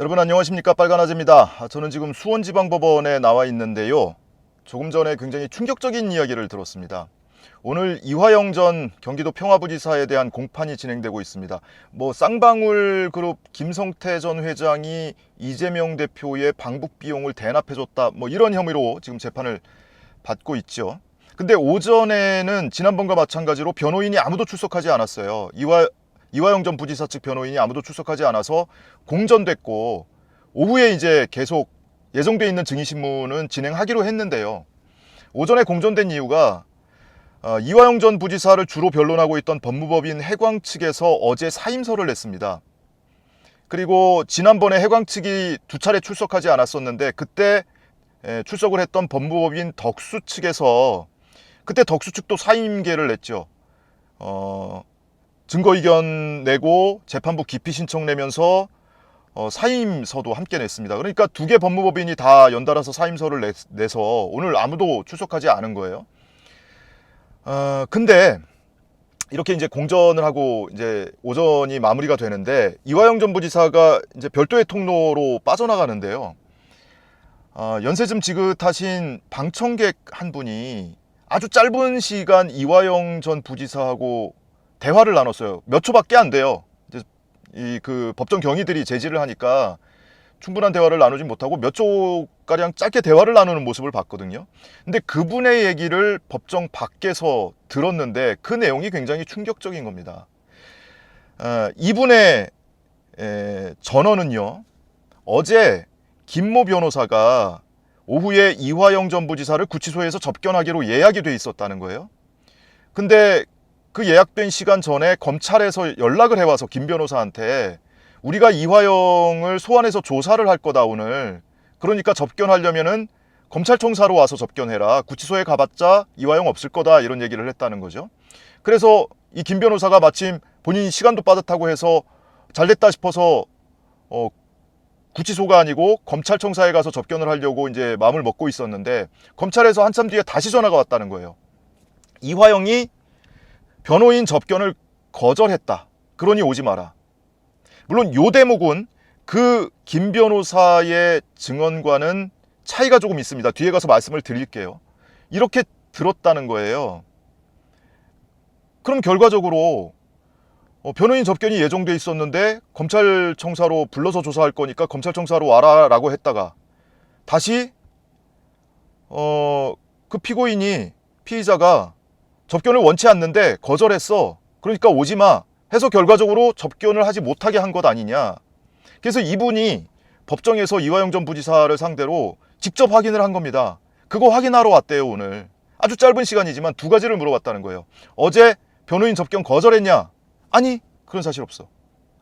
여러분 안녕하십니까 빨간아재입니다. 아, 저는 지금 수원지방법원에 나와 있는데요. 조금 전에 굉장히 충격적인 이야기를 들었습니다. 오늘 이화영 전 경기도 평화부지사에 대한 공판이 진행되고 있습니다. 뭐 쌍방울 그룹 김성태 전 회장이 이재명 대표의 방북 비용을 대납해줬다 뭐 이런 혐의로 지금 재판을 받고 있죠. 근데 오전에는 지난번과 마찬가지로 변호인이 아무도 출석하지 않았어요. 이화 이화영 전 부지사 측 변호인이 아무도 출석하지 않아서 공전됐고 오후에 이제 계속 예정돼 있는 증인 신문은 진행하기로 했는데요. 오전에 공전된 이유가 어, 이화영 전 부지사를 주로 변론하고 있던 법무법인 해광 측에서 어제 사임서를 냈습니다. 그리고 지난번에 해광 측이 두 차례 출석하지 않았었는데 그때 에, 출석을 했던 법무법인 덕수 측에서 그때 덕수 측도 사임계를 냈죠. 어, 증거 의견 내고 재판부 기피 신청 내면서 어, 사임서도 함께 냈습니다. 그러니까 두 개 법무법인이 다 연달아서 사임서를 내, 내서 오늘 아무도 출석하지 않은 거예요. 어, 근데 이렇게 이제 공전을 하고 이제 오전이 마무리가 되는데 이화영 전 부지사가 이제 별도의 통로로 빠져나가는데요. 어, 연세좀 지긋하신 방청객 한 분이 아주 짧은 시간 이화영 전 부지사하고 대화를 나눴어요. 몇 초밖에 안 돼요. 이제 이그 법정 경위들이 제지를 하니까 충분한 대화를 나누지 못하고 몇 초가량 짧게 대화를 나누는 모습을 봤거든요. 근데 그분의 얘기를 법정 밖에서 들었는데 그 내용이 굉장히 충격적인 겁니다. 어, 이분의 에, 전언은요. 어제 김모 변호사가 오후에 이화영 전 부지사를 구치소에서 접견하기로 예약이 돼 있었다는 거예요. 근데 그 예약된 시간 전에 검찰에서 연락을 해와서 김 변호사한테 우리가 이화영을 소환해서 조사를 할 거다 오늘. 그러니까 접견하려면은 검찰청사로 와서 접견해라. 구치소에 가봤자 이화영 없을 거다 이런 얘기를 했다는 거죠. 그래서 이 김 변호사가 마침 본인이 시간도 빠듯하고 해서 잘됐다 싶어서 어 구치소가 아니고 검찰청사에 가서 접견을 하려고 이제 마음을 먹고 있었는데 검찰에서 한참 뒤에 다시 전화가 왔다는 거예요. 이화영이 변호인 접견을 거절했다. 그러니 오지 마라. 물론 요 대목은 그 김 변호사의 증언과는 차이가 조금 있습니다. 뒤에 가서 말씀을 드릴게요. 이렇게 들었다는 거예요. 그럼 결과적으로 어, 변호인 접견이 예정돼 있었는데 검찰청사로 불러서 조사할 거니까 검찰청사로 와라라고 했다가 다시 어, 그 피고인이 피의자가 접견을 원치 않는데 거절했어. 그러니까 오지 마. 해서 결과적으로 접견을 하지 못하게 한 것 아니냐. 그래서 이분이 법정에서 이화영 전 부지사를 상대로 직접 확인을 한 겁니다. 그거 확인하러 왔대요, 오늘. 아주 짧은 시간이지만 두 가지를 물어봤다는 거예요. 어제 변호인 접견 거절했냐? 아니, 그런 사실 없어.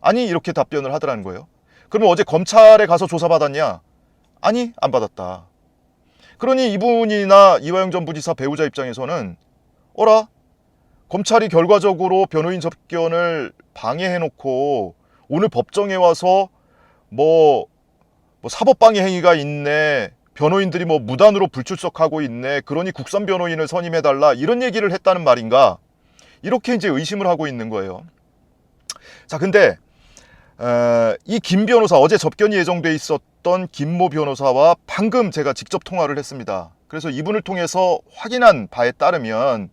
아니, 이렇게 답변을 하더라는 거예요. 그러면 어제 검찰에 가서 조사받았냐? 아니, 안 받았다. 그러니 이분이나 이화영 전 부지사 배우자 입장에서는 어라? 검찰이 결과적으로 변호인 접견을 방해해놓고 오늘 법정에 와서 뭐, 뭐 사법방해 행위가 있네. 변호인들이 뭐 무단으로 불출석하고 있네. 그러니 국선 변호인을 선임해달라. 이런 얘기를 했다는 말인가? 이렇게 이제 의심을 하고 있는 거예요. 자, 근데 어, 이김 변호사 어제 접견이 예정돼 있었던 김모 변호사와 방금 제가 직접 통화를 했습니다. 그래서 이분을 통해서 확인한 바에 따르면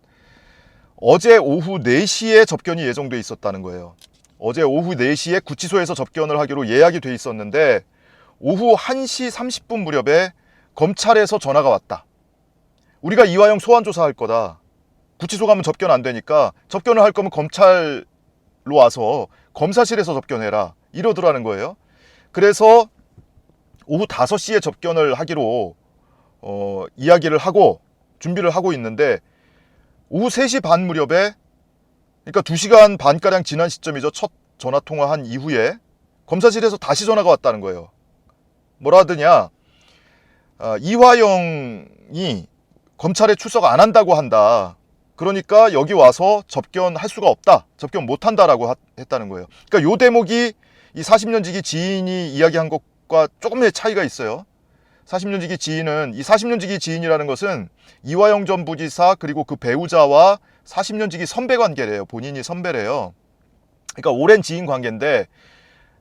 어제 오후 4시에 접견이 예정돼 있었다는 거예요. 어제 오후 4시에 구치소에서 접견을 하기로 예약이 돼 있었는데 오후 1시 30분 무렵에 검찰에서 전화가 왔다. 우리가 이화영 소환 조사할 거다. 구치소 가면 접견 안 되니까 접견을 할 거면 검찰로 와서 검사실에서 접견해라. 이러더라는 거예요. 그래서 오후 5시에 접견을 하기로 어, 이야기를 하고 준비를 하고 있는데 오후 3시 반 무렵에 그러니까 2시간 반가량 지난 시점이죠. 첫 전화 통화한 이후에 검사실에서 다시 전화가 왔다는 거예요. 뭐라 하더냐. 아, 이화영이 검찰에 출석 안 한다고 한다. 그러니까 여기 와서 접견할 수가 없다. 접견 못 한다라고 하- 했다는 거예요. 그러니까 요 대목이 이 40년 지기 지인이 이야기한 것과 조금의 차이가 있어요. 40년 지기 지인은 이 40년 지기 지인이라는 것은 이화영 전 부지사 그리고 그 배우자와 40년 지기 선배 관계래요. 본인이 선배래요. 그러니까 오랜 지인 관계인데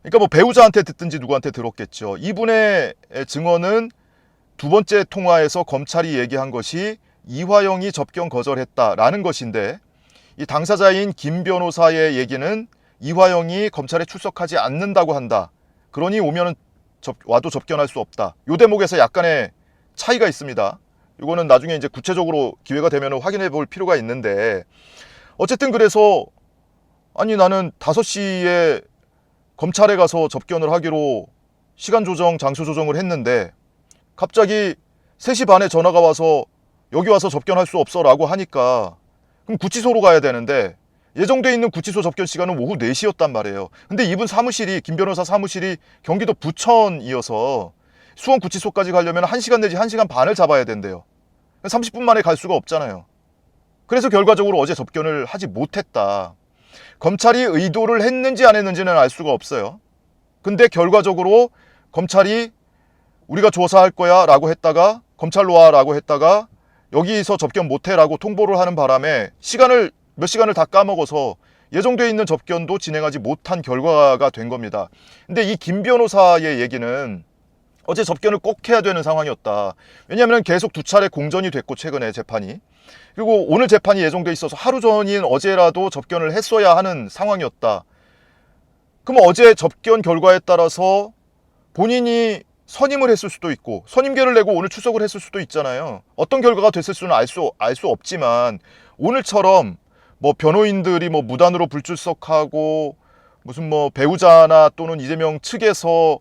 그러니까 뭐 배우자한테 듣든지 누구한테 들었겠죠. 이분의 증언은 두 번째 통화에서 검찰이 얘기한 것이 이화영이 접견 거절했다라는 것인데 이 당사자인 김 변호사의 얘기는 이화영이 검찰에 출석하지 않는다고 한다. 그러니 오면은 접- 와도 접견할 수 없다. 요 대목에서 약간의 차이가 있습니다. 이거는 나중에 이제 구체적으로 기회가 되면 확인해 볼 필요가 있는데 어쨌든 그래서 아니 나는 5시에 검찰에 가서 접견을 하기로 시간 조정, 장소 조정을 했는데 갑자기 3시 반에 전화가 와서 여기 와서 접견할 수 없어라고 하니까 그럼 구치소로 가야 되는데 예정돼 있는 구치소 접견 시간은 오후 4시였단 말이에요. 근데 이분 사무실이 김 변호사 사무실이 경기도 부천이어서 수원 구치소까지 가려면 1시간 내지 1시간 반을 잡아야 된대요. 30분 만에 갈 수가 없잖아요. 그래서 결과적으로 어제 접견을 하지 못했다. 검찰이 의도를 했는지 안 했는지는 알 수가 없어요. 근데 결과적으로 검찰이 우리가 조사할 거야 라고 했다가 검찰로 와 라고 했다가 여기서 접견 못해 라고 통보를 하는 바람에 시간을 몇 시간을 다 까먹어서 예정돼 있는 접견도 진행하지 못한 결과가 된 겁니다. 근데 이 김 변호사의 얘기는 어제 접견을 꼭 해야 되는 상황이었다. 왜냐하면 계속 두 차례 공전이 됐고 최근에 재판이 그리고 오늘 재판이 예정돼 있어서 하루 전인 어제라도 접견을 했어야 하는 상황이었다. 그럼 어제 접견 결과에 따라서 본인이 선임을 했을 수도 있고 선임계를 내고 오늘 출석을 했을 수도 있잖아요. 어떤 결과가 됐을 수는 알 수 알 수 없지만 오늘처럼 뭐 변호인들이 뭐 무단으로 불출석하고 무슨 뭐 배우자나 또는 이재명 측에서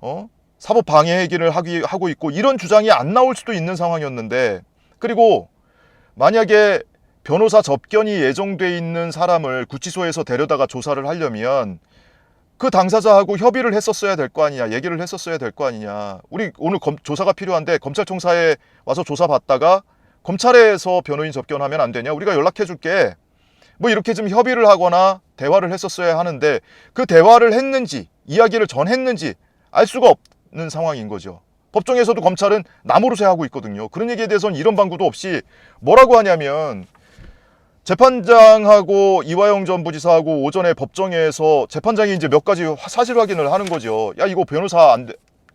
어 사법 방해 행위를 하기 하고 있고 이런 주장이 안 나올 수도 있는 상황이었는데 그리고 만약에 변호사 접견이 예정돼 있는 사람을 구치소에서 데려다가 조사를 하려면 그 당사자하고 협의를 했었어야 될 거 아니냐, 얘기를 했었어야 될 거 아니냐. 우리 오늘 검- 조사가 필요한데 검찰청사에 와서 조사 받다가 검찰에서 변호인 접견하면 안 되냐? 우리가 연락해 줄게. 뭐 이렇게 좀 협의를 하거나 대화를 했었어야 하는데 그 대화를 했는지 이야기를 전했는지 알 수가 없는 상황인 거죠. 법정에서도 검찰은 나무로새 하고 있거든요. 그런 얘기에 대해서는 이런 방구도 없이 뭐라고 하냐면 재판장하고 이화영 전 부지사하고 오전에 법정에서 재판장이 이제 몇 가지 화- 사실 확인을 하는 거죠. 야 이거 변호사 안 돼,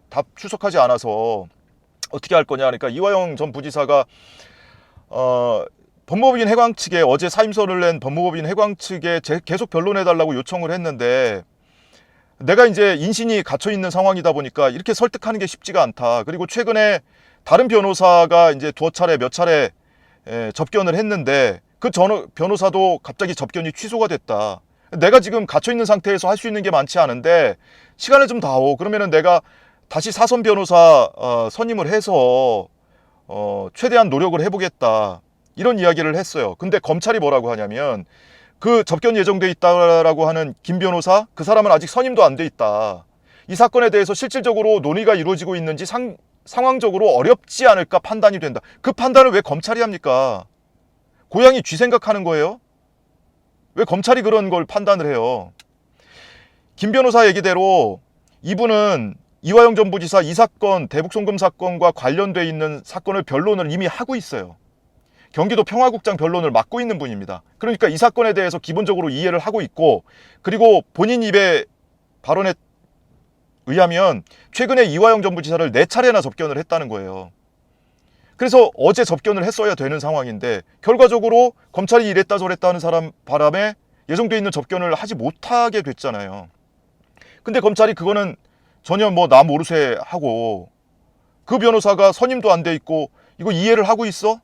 다 출석하지 않아서 어떻게 할 거냐. 그러니까 이화영 전 부지사가 어 법무법인 해광 측에 어제 사임서를 낸 법무법인 해광 측에 제- 계속 변론해 달라고 요청을 했는데 내가 이제 인신이 갇혀 있는 상황이다 보니까 이렇게 설득하는 게 쉽지가 않다. 그리고 최근에 다른 변호사가 이제 두어 차례 몇 차례 에, 접견을 했는데 그 전 변호사도 갑자기 접견이 취소가 됐다. 내가 지금 갇혀 있는 상태에서 할 수 있는 게 많지 않은데 시간을 좀 다오. 그러면은 내가 다시 사선 변호사 어, 선임을 해서 어, 최대한 노력을 해보겠다. 이런 이야기를 했어요. 근데 검찰이 뭐라고 하냐면 그 접견 예정돼 있다라고 하는 김 변호사 그 사람은 아직 선임도 안 돼 있다. 이 사건에 대해서 실질적으로 논의가 이루어지고 있는지 상, 상황적으로 어렵지 않을까 판단이 된다. 그 판단을 왜 검찰이 합니까? 고양이 쥐 생각하는 거예요? 왜 검찰이 그런 걸 판단을 해요? 김 변호사 얘기대로 이분은 이화영 전 부지사 이 사건 대북 송금 사건과 관련돼 있는 사건을 변론을 이미 하고 있어요. 경기도 평화국장 변론을 맡고 있는 분입니다. 그러니까 이 사건에 대해서 기본적으로 이해를 하고 있고 그리고 본인 입에 발언에 의하면 최근에 이화영 전 부지사를 네 차례나 접견을 했다는 거예요. 그래서 어제 접견을 했어야 되는 상황인데 결과적으로 검찰이 이랬다 저랬다 하는 사람 바람에 예정돼 있는 접견을 하지 못하게 됐잖아요. 근데 검찰이 그거는 전혀 뭐 나 모르쇠 하고 그 변호사가 선임도 안 돼 있고 이거 이해를 하고 있어?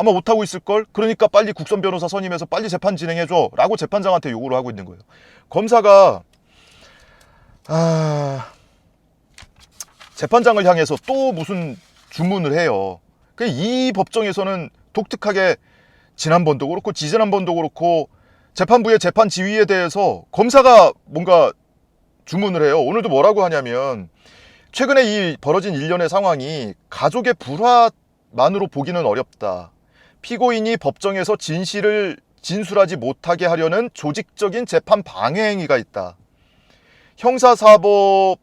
아마 못하고 있을걸? 그러니까 빨리 국선 변호사 선임해서 빨리 재판 진행해줘 라고 재판장한테 요구를 하고 있는 거예요. 검사가 아... 재판장을 향해서 또 무슨 주문을 해요. 그이 법정에서는 독특하게 지난번도 그렇고 지지난번도 그렇고 재판부의 재판 지휘에 대해서 검사가 뭔가 주문을 해요. 오늘도 뭐라고 하냐면 최근에 이 벌어진 일련의 상황이 가족의 불화만으로 보기는 어렵다. 피고인이 법정에서 진실을 진술하지 못하게 하려는 조직적인 재판 방해 행위가 있다. 형사사법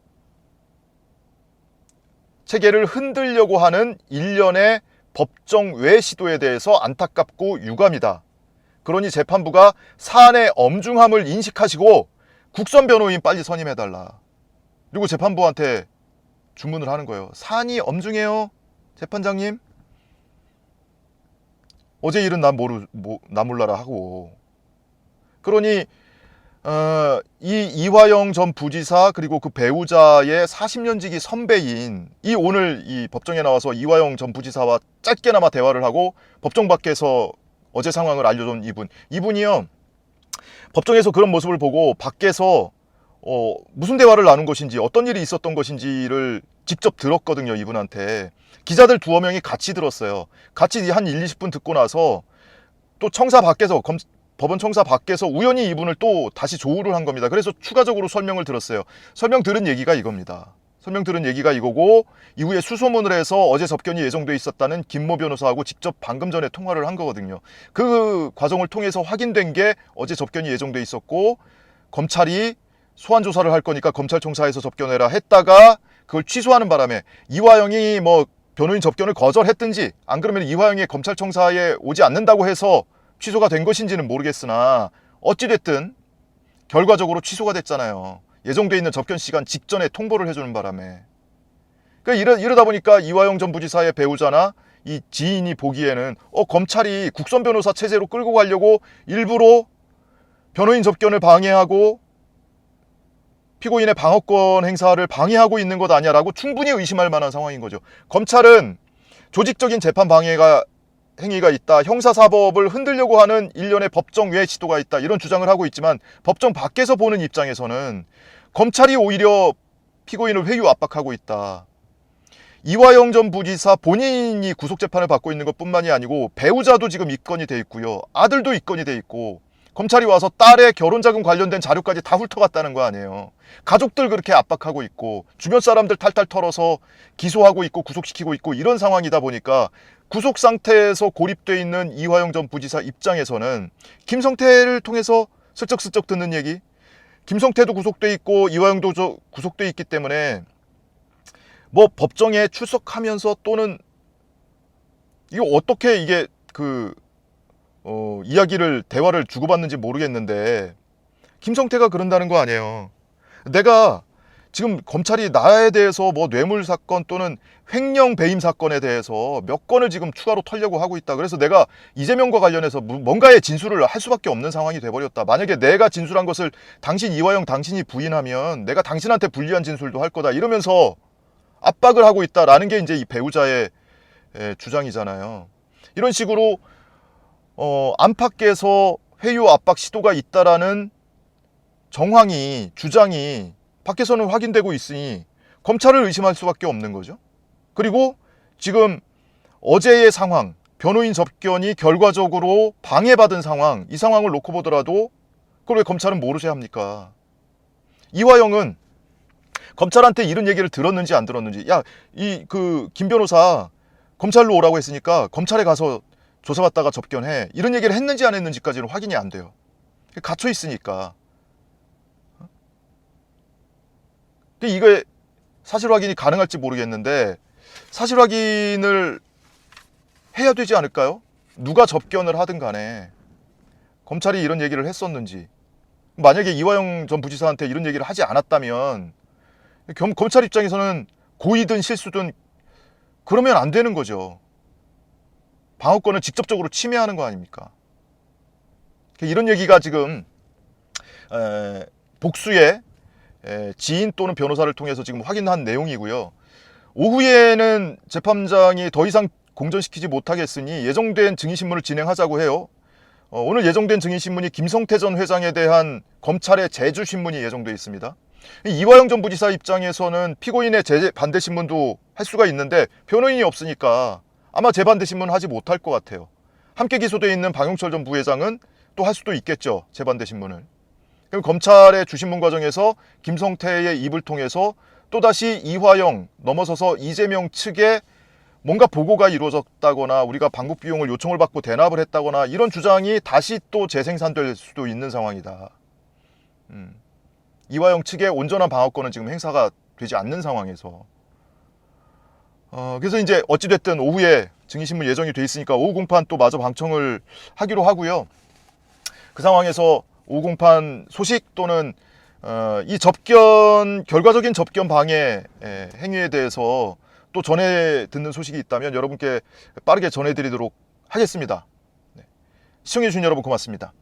체계를 흔들려고 하는 일련의 법정 외 시도에 대해서 안타깝고 유감이다. 그러니 재판부가 사안의 엄중함을 인식하시고 국선 변호인 빨리 선임해달라. 그리고 재판부한테 주문을 하는 거예요. 사안이 엄중해요, 재판장님. 어제 일은 난 모르, 뭐, 나 몰라라 하고. 그러니 어, 이 이화영 전 부지사 그리고 그 배우자의 40년 지기 선배인 이 오늘 이 법정에 나와서 이화영 전 부지사와 짧게나마 대화를 하고 법정 밖에서 어제 상황을 알려준 이분 이분이요 법정에서 그런 모습을 보고 밖에서 어, 무슨 대화를 나눈 것인지 어떤 일이 있었던 것인지를 직접 들었거든요 이분한테 기자들 두어 명이 같이 들었어요 같이 한 1, 20분 듣고 나서 또 청사 밖에서 검, 법원 청사 밖에서 우연히 이분을 또 다시 조우를 한 겁니다. 그래서 추가적으로 설명을 들었어요. 설명 들은 얘기가 이겁니다. 설명 들은 얘기가 이거고 이후에 수소문을 해서 어제 접견이 예정돼 있었다는 김모 변호사하고 직접 방금 전에 통화를 한 거거든요. 그 과정을 통해서 확인된 게 어제 접견이 예정돼 있었고 검찰이 소환 조사를 할 거니까 검찰청사에서 접견해라 했다가 그걸 취소하는 바람에 이화영이 뭐 변호인 접견을 거절했든지 안 그러면 이화영이 검찰청사에 오지 않는다고 해서 취소가 된 것인지는 모르겠으나 어찌됐든 결과적으로 취소가 됐잖아요. 예정돼 있는 접견 시간 직전에 통보를 해주는 바람에. 그러니까 이러, 이러다 보니까 이화영 전 부지사의 배우자나 이 지인이 보기에는 어 검찰이 국선 변호사 체제로 끌고 가려고 일부러 변호인 접견을 방해하고 피고인의 방어권 행사를 방해하고 있는 것 아니야라고 충분히 의심할 만한 상황인 거죠. 검찰은 조직적인 재판 방해가 행위가 있다. 형사사법을 흔들려고 하는 일련의 법정 외 시도가 있다. 이런 주장을 하고 있지만 법정 밖에서 보는 입장에서는 검찰이 오히려 피고인을 회유 압박하고 있다. 이화영 전 부지사 본인이 구속 재판을 받고 있는 것 뿐만이 아니고 배우자도 지금 입건이 돼 있고요. 아들도 입건이 돼 있고 검찰이 와서 딸의 결혼 자금 관련된 자료까지 다 훑어갔다는 거 아니에요. 가족들 그렇게 압박하고 있고 주변 사람들 탈탈 털어서 기소하고 있고 구속시키고 있고 이런 상황이다 보니까 구속 상태에서 고립돼 있는 이화영 전 부지사 입장에서는 김성태를 통해서 슬쩍슬쩍 듣는 얘기 김성태도 구속돼 있고 이화영도 저 구속돼 있기 때문에 뭐 법정에 출석하면서 또는 이거 어떻게 이게 그 어, 이야기를 대화를 주고받는지 모르겠는데 김성태가 그런다는 거 아니에요. 내가 지금 검찰이 나에 대해서 뭐 뇌물 사건 또는 횡령 배임 사건에 대해서 몇 건을 지금 추가로 털려고 하고 있다. 그래서 내가 이재명과 관련해서 무- 뭔가의 진술을 할 수밖에 없는 상황이 돼버렸다. 만약에 내가 진술한 것을 당신 이화영 당신이 부인하면 내가 당신한테 불리한 진술도 할 거다. 이러면서 압박을 하고 있다라는 게 이제 이 배우자의 에, 주장이잖아요. 이런 식으로 어, 안팎에서 회유 압박 시도가 있다라는 정황이 주장이 밖에서는 확인되고 있으니 검찰을 의심할 수밖에 없는 거죠. 그리고 지금 어제의 상황, 변호인 접견이 결과적으로 방해받은 상황, 이 상황을 놓고 보더라도 그걸 왜 검찰은 모르셔야 합니까? 이화영은 검찰한테 이런 얘기를 들었는지 안 들었는지, 야, 이 그 김 변호사 검찰로 오라고 했으니까 검찰에 가서 조사받다가 접견해. 이런 얘기를 했는지 안 했는지까지는 확인이 안 돼요. 갇혀 있으니까. 근데 이게 사실 확인이 가능할지 모르겠는데 사실 확인을 해야 되지 않을까요? 누가 접견을 하든 간에 검찰이 이런 얘기를 했었는지 만약에 이화영 전 부지사한테 이런 얘기를 하지 않았다면 겸- 검찰 입장에서는 고의든 실수든 그러면 안 되는 거죠. 방어권을 직접적으로 침해하는 거 아닙니까? 이런 얘기가 지금 에, 복수의 에, 지인 또는 변호사를 통해서 지금 확인한 내용이고요. 오후에는 재판장이 더 이상 공전시키지 못하겠으니 예정된 증인신문을 진행하자고 해요. 어, 오늘 예정된 증인신문이 김성태 전 회장에 대한 검찰의 제주신문이 예정돼 있습니다. 이 이화영 전 부지사 입장에서는 피고인의 제 반대 신문도 할 수가 있는데 변호인이 없으니까 아마 재반대 신문 하지 못할 것 같아요. 함께 기소돼 있는 방용철 전 부회장은 또 할 수도 있겠죠. 재반대 신문을. 그럼 검찰의 주신문 과정에서 김성태의 입을 통해서 또다시 이화영 넘어서서 이재명 측에 뭔가 보고가 이루어졌다거나 우리가 방북 비용을 요청을 받고 대납을 했다거나 이런 주장이 다시 또 재생산될 수도 있는 상황이다. 음. 이화영 측의 온전한 방어권은 지금 행사가 되지 않는 상황에서 어, 그래서 이제 어찌됐든 오후에 증인신문 예정이 돼 있으니까 오후 공판 또 마저 방청을 하기로 하고요. 그 상황에서 오후 공판 소식 또는 어, 이 접견 결과적인 접견 방해 에, 행위에 대해서 또 전해 듣는 소식이 있다면 여러분께 빠르게 전해드리도록 하겠습니다. 네. 시청해주신 여러분 고맙습니다.